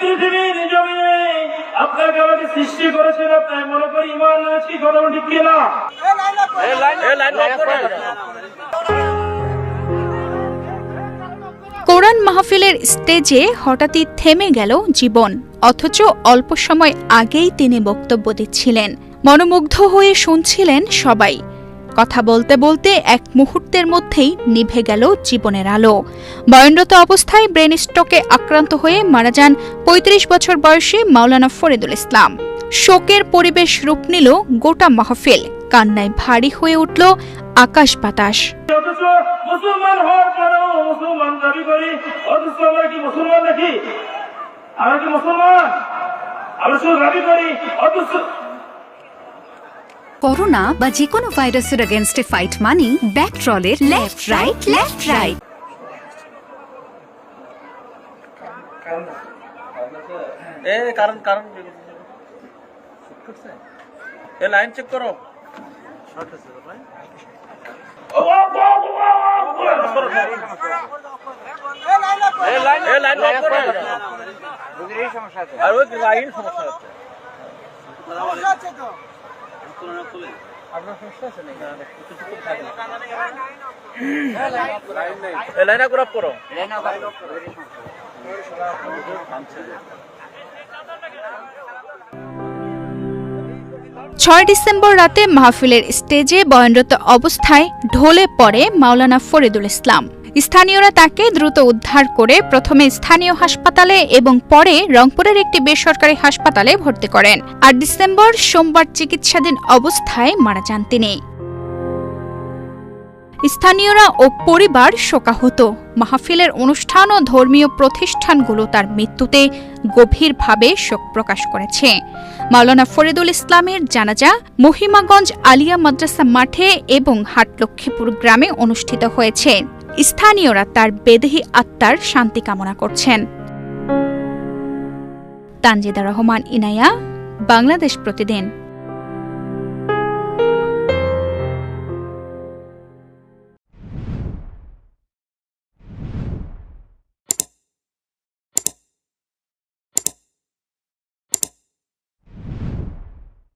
পৃথিবীর জমিনে আপনাকে আমাকে সৃষ্টি করেছেন আপনার মনে করি ইমান আছি কথা ঠিক কিনা কোরআন মাহফিলের স্টেজে হঠাৎই থেমে গেল জীবন অথচ অল্প সময় আগেই তিনি বক্তব্য দিচ্ছিলেন। মনোমুগ্ধ হয়ে শুনছিলেন সবাই। কথা বলতে বলতে এক মুহূর্তের মধ্যেই নিভে গেল জীবনের আলো। বয়নরত অবস্থায় ব্রেন স্ট্রোকে আক্রান্ত হয়ে মারা যান ৩৫ বছর বয়সী মাওলানা ফরিদুল ইসলাম। শোকের পরিবেশ রূপ নিল গোটা মাহফিল। কান্নায় ভারী হয়ে উঠল আকাশ বাতাস। মুসলমান আমরা কি মুসলমান? আমরা শুধু দাবি করি, অথচ করোনা বা যে কোনো ভাইরাসের এগেনস্টে ফাইট মানি ব্যাকট্রলের লেফট রাইট লেফট রাইট এ কারণ কারণ এ লাইন চেক করো। এ লাইন এ লাইন লক করো আর ওই লাইন সমস্যা হচ্ছে এ লাইন আপ করো। ছয় ডিসেম্বর রাতে মাহফিলের স্টেজে বয়নরত অবস্থায় ঢলে পড়ে মাওলানা ফরিদুল ইসলাম। স্থানীয়রা তাকে দ্রুত উদ্ধার করে প্রথমে স্থানীয় হাসপাতালে এবং পরে রংপুরের একটি বেসরকারি হাসপাতালে ভর্তি করেন। আর ডিসেম্বর, সোমবার চিকিৎসাধীন অবস্থায় মারা যান তিনি। স্থানীয়রা ও পরিবার শোকাহত। মাহফিলের অনুষ্ঠান ও ধর্মীয় প্রতিষ্ঠানগুলো তার মৃত্যুতে গভীরভাবে শোক প্রকাশ করেছে। মাওলানা ফরিদুল ইসলামের জানাজা মহিমাগঞ্জ আলিয়া মাদ্রাসা মাঠে এবং হাটলক্ষ্মীপুর গ্রামে অনুষ্ঠিত হয়েছে। স্থানীয়রা তার বেদেহী আত্মার শান্তি কামনা করছেন। তানজিদা রহমান ইনায়া বাংলাদেশ প্রতিদিন।